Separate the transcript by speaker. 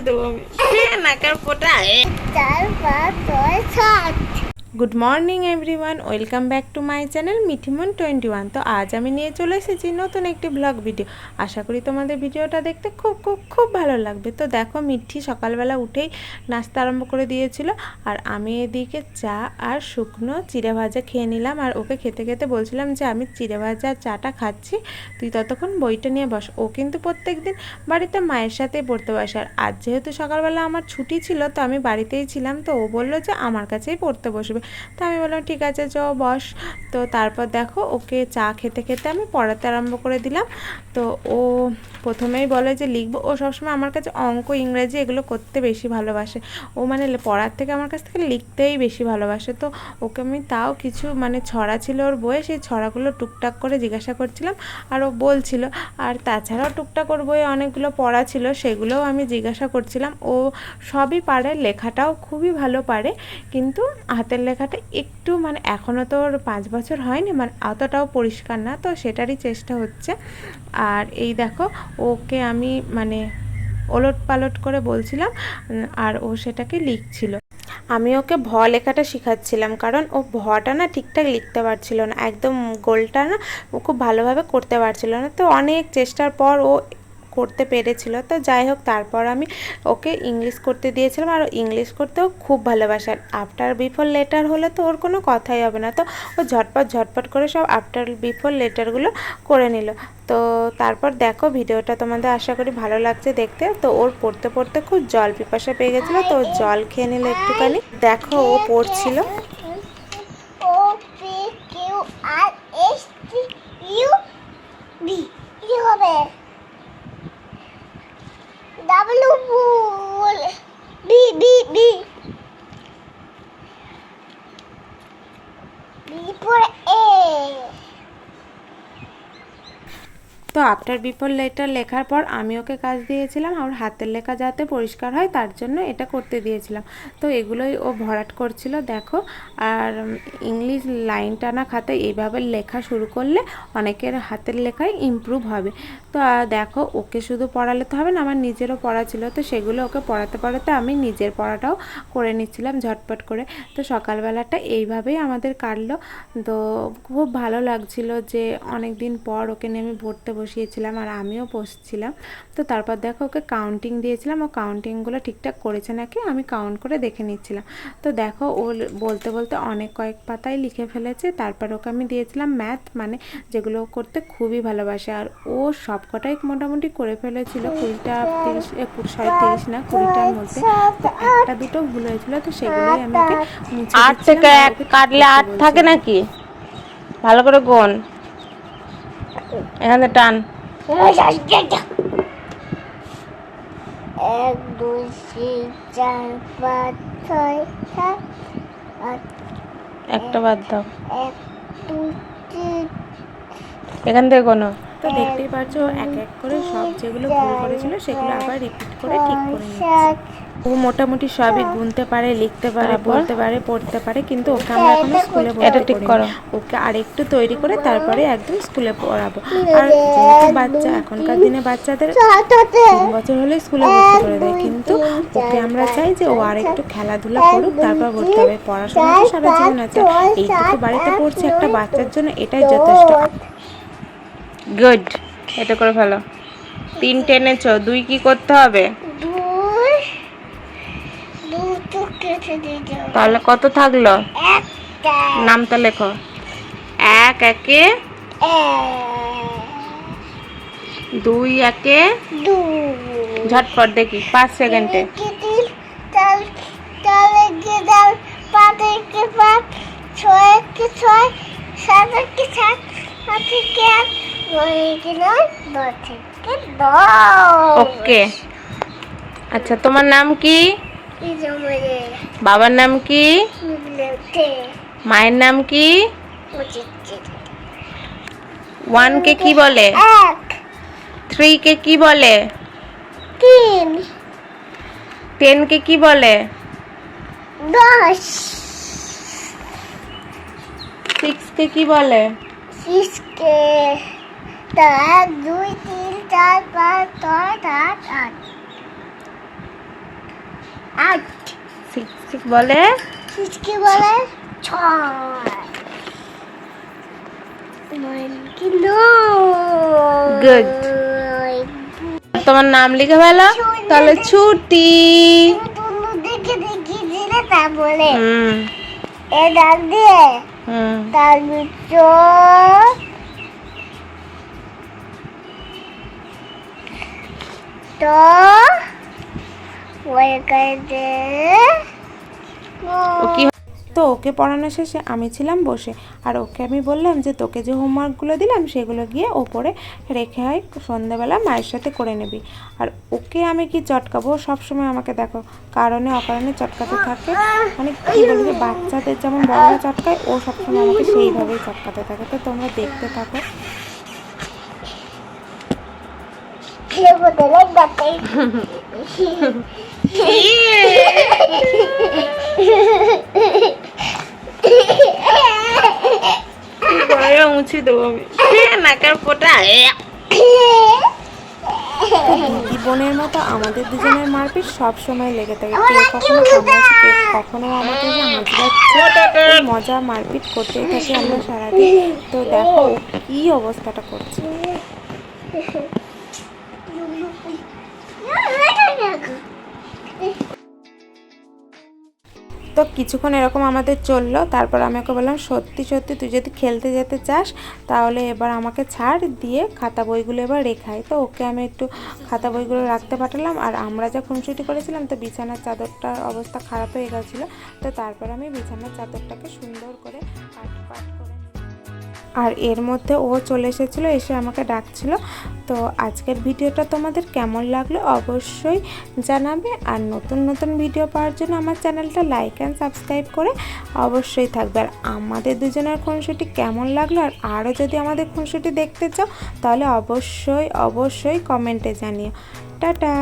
Speaker 1: দেবো
Speaker 2: চার পাঁচ ছয় সাত
Speaker 1: good morning everyone welcome back to my channel Mithimon twenty one তো আজ আমি নিয়ে চলে এসেছি নতুন একটি ব্লগ ভিডিও আশা করি তোমাদের ভিডিওটা দেখতে খুব খুব খুব ভালো লাগবে। তো দেখো, মিঠি সকালবেলা উঠেই নাস্তা আরম্ভ করে দিয়েছিল। আর আমি এদিকে চা আর শুকনো চিড়ে ভাজা খেয়ে নিলাম। আর ওকে খেতে খেতে বলছিলাম যে, আমি চিড়ে ভাজা চাটা খাচ্ছি। তুই ততক্ষণ বইটা নিয়ে বস। ও কিন্তু প্রত্যেক দিন বাড়িতে মায়ের সাথে পড়তে বসে। আর আজ যেহেতু সকালবেলা আমার ছুটি ছিল, তো আমি বাড়িতেই ছিলাম। তো ও বলল যে, আমার কাছেই পড়তে বসবে। তো আমি বললাম, ঠিক আছে, চ, বস। তো তারপর দেখো, ওকে চা খেতে খেতে আমি পড়াতে আরম্ভ করে দিলাম। তো ও প্রথমেই বলে যে, লিখব। ও সবসময় আমার কাছে অঙ্ক, ইংরেজি এগুলো করতে বেশি ভালোবাসে। ও মানে পড়ার থেকে আমার কাছ থেকে লিখতেই বেশি ভালোবাসে। তো ওকে আমি তাও কিছু মানে ছড়া ছিল ওর বইয়ে, সেই ছড়াগুলো টুকটাক করে জিজ্ঞাসা করছিলাম আর ও বলছিল। আর তাছাড়াও টুকটাক ওর বইয়ে অনেকগুলো পড়া ছিল, সেগুলোও আমি জিজ্ঞাসা করছিলাম। ও সবই পারে, লেখাটাও খুবই ভালো পারে, কিন্তু হাতের লেখাটা একটু মানে এখনও তো পাঁচ বছর হয়নি মানে অতটাও পরিষ্কার না, তো সেটারই চেষ্টা হচ্ছে। আর এই দেখো, ওকে আমি মানে ওলট পালট করে বলছিলাম, আর ও সেটাকে লিখছিল। আমি ওকে ভ লেখাটা শেখাচ্ছিলাম, কারণ ও ভটা না ঠিকঠাক লিখতে পারছিল না, একদম গোলটা না ও খুব ভালোভাবে করতে পারছিল না। তো অনেক চেষ্টার পর ও করতে পেরেছিল। তো যাই হোক, তারপর আমি ওকে ইংলিশ করতে দিয়েছিলাম আর ইংলিশ করতেও খুব ভালোবাসে। আর আফটার বিফোর লেটার হলে তো ওর কোনো কথাই হবে না। তো ও ঝটপট ঝটপট করে সব আফটার বিফোর লেটারগুলো করে নিল। তো তারপর দেখো ভিডিওটা তোমাদের আশা করি ভালো লাগছে দেখতে। তো ওর পড়তে পড়তে খুব জল পিপাসা পেয়ে গেছিল। তো জল খেয়ে নিল একটুখানি। দেখো ও পড়ছিল
Speaker 2: O P Q R S T U V কি হবে W ball B B B B for A
Speaker 1: তো আফটার বিফোর লেটার লেখার পর আমি ওকে কাজ দিয়েছিলাম আর হাতের লেখা যাতে পরিষ্কার হয় তার জন্য এটা করতে দিয়েছিলাম। তো এগুলোই ও ভরাট করছিল, দেখো। আর ইংলিশ লাইন টানা খাতায় এইভাবে লেখা শুরু করলে অনেকের হাতের লেখায় ইমপ্রুভ হবে। তো দেখো, ওকে শুধু পড়ালে তো হবে না, আমার নিজেরও পড়া ছিল। তো সেগুলো ওকে পড়াতে পড়াতে আমি নিজের পড়াটাও করে নিচ্ছিলাম ঝটপট করে। তো সকালবেলাটা এইভাবেই আমাদের কাটলো। তো খুব ভালো লাগছিল যে অনেক দিন পর ওকে নিয়ে আমি পড়তে বসিয়েছিলাম আর আমিও বসছিলাম। তো তারপর দেখো ওকে কাউন্টিং দিয়েছিলাম। ও কাউন্টিংগুলো ঠিকঠাক করেছে নাকি? আমি কাউন্ট করে দেখে নিচ্ছিলাম। তো দেখো ও বলতে বলতে অনেক কয়েক পাতায় লিখে ফেলেছে। তারপর ওকে আমি দিয়েছিলাম ম্যাথ মানে যেগুলো করতে খুবই ভালোবাসে। আর ও সবকটাই মোটামুটি করে ফেলেছিল কুড়িটা তিরিশ সরি তিরিশ না কুড়িটার মধ্যে। একটা দুটো ভুল হয়েছিল তো সেগুলোই আমি ওকে
Speaker 3: আট থেকে এক কাটলে আট থাকে নাকি? ভালো করে গোন। এখানে টান।
Speaker 2: এক দুই তিন চার পাঁচ ছয় সাত আট
Speaker 3: একটা বাদ দাও।
Speaker 2: এক দুই তিন
Speaker 3: এখান থেকে কোনো।
Speaker 1: তো দেখতেই পাচ্ছ এক এক করে সব যেগুলো ভুল করেছিল সেগুলো আবার রিপিট করে ঠিক করে নিচ্ছে। ও মোটামুটি সবই গুনতে পারে লিখতে পারে? বলতে পারে পড়তে পারে কিন্তু ওকে আমরা এখনও স্কুলে
Speaker 3: এটা
Speaker 1: ভর্তি
Speaker 3: ঠিক করো।
Speaker 1: ওকে আরেকটু তৈরি করে তারপরে একদম স্কুলে পড়াবো। আর যেহেতু বাচ্চা এখনকার দিনে বাচ্চাদের তিন বছর হলে স্কুলে ভর্তি করে দেয়। কিন্তু ওকে আমরা চাই যে ও আর একটু খেলাধুলা করুক তারপর ভর্তি হবে। পড়াশোনা তো সারা জীবন আছে। এইটুকু বাড়িতে পড়ছে একটা বাচ্চার জন্য এটাই যথেষ্ট।
Speaker 3: গুড এটা করে ফেলো। তিন টেনেছো দুই কি করতে হবে
Speaker 2: দুই দুটো কেটে দিয়ে যাও
Speaker 3: তাহলে কত থাকল? নামটা লেখো। এক একে? দুই একে? ঝটপট দেখি পাঁচ সেকেন্ডে। ওকে। আচ্ছা তোমার নাম কি? বাবার নাম কি? মায়ের নাম কি? ওয়ান কে কি বলে? থ্রি কে কি বলে? টেন কে কি বলে?
Speaker 2: দশ।
Speaker 3: সিক্সকে কি বলে?
Speaker 2: সিসকে তা এক দুই তিন চার পাঁচ ছয় সাত আট আট
Speaker 3: সিক্স বলে?
Speaker 2: সিসকে বলে.
Speaker 3: তোমার নাম লিখে ভালো তাহলে ছুটি।
Speaker 2: দেখে দেখে দিলে এ ডাক দিয়ে। তার ভিতর তো ওই কাজে
Speaker 1: তো ওকে পড়ানো শেষে আমি ছিলাম বসে। আর ওকে আমি বললাম যে, তোকে যে হোমওয়ার্কগুলো দিলাম, সেগুলো গিয়ে ওপরে রেখে হয় সন্ধ্যাবেলা মায়ের সাথে করে নিবি। আর ওকে আমি কি চটকাবো? সবসময় আমাকে দেখো, কারণে অকারণে চটকাতে থাকে। মানে কি বলব বাচ্চাদের যেমন বড়রা চটকায়, ও সবসময় আমাকে সেইভাবেই চটকাতে থাকে। তো তোমরা দেখতে থাকো।
Speaker 2: খেয়ে দিলে দেখাই
Speaker 3: করে মুছি দেবো আমি নাকের ফোটা
Speaker 1: দিদি বোনের মতো আমাদের দুজনের মারপিট সব সময় লেগে থাকে। কে কখনো কামড়াচ্ছে কে কখনো আমাকে যে মজা মারপিট করতেই থাকি আমরা সারাদিন। তো দেখো কি অবস্থাটা করছে। তো কিছুক্ষণ এরকম আমাদের চলল, তারপর আমি ওকে বললাম, সত্যি সত্যি, তুই যদি খেলতে যেতে চাস, তাহলে এবার আমাকে ছাড় দিয়ে খাতা বইগুলো এবার রেখাই তো ওকে আমি একটু খাতা বইগুলো রাখতে পাঠালাম, আর আমরা যা খুনসুটি করেছিলাম, তো বিছানার চাদরটার অবস্থা খারাপ হয়ে গেছিল, তো তারপর আমি বিছানার চাদরটাকে সুন্দর করে পাট পাট করে। আর এর মধ্যে ও চলে এসেছিল, এসে আমাকে ডাকছিল তো আজকের ভিডিওটা তোমাদের কেমন লাগল অবশ্যই জানাবে আর নতুন নতুন ভিডিও পাওয়ার জন্য আমার চ্যানেলটা লাইক অ্যান্ড সাবস্ক্রাইব করে অবশ্যই থাকবে। আর আমাদের দুজনের খুনসুটি কেমন লাগল আর আরও যদি আমাদের খুনসুটি দেখতে চাও তাহলে অবশ্যই অবশ্যই কমেন্টে জানিও। টাটা!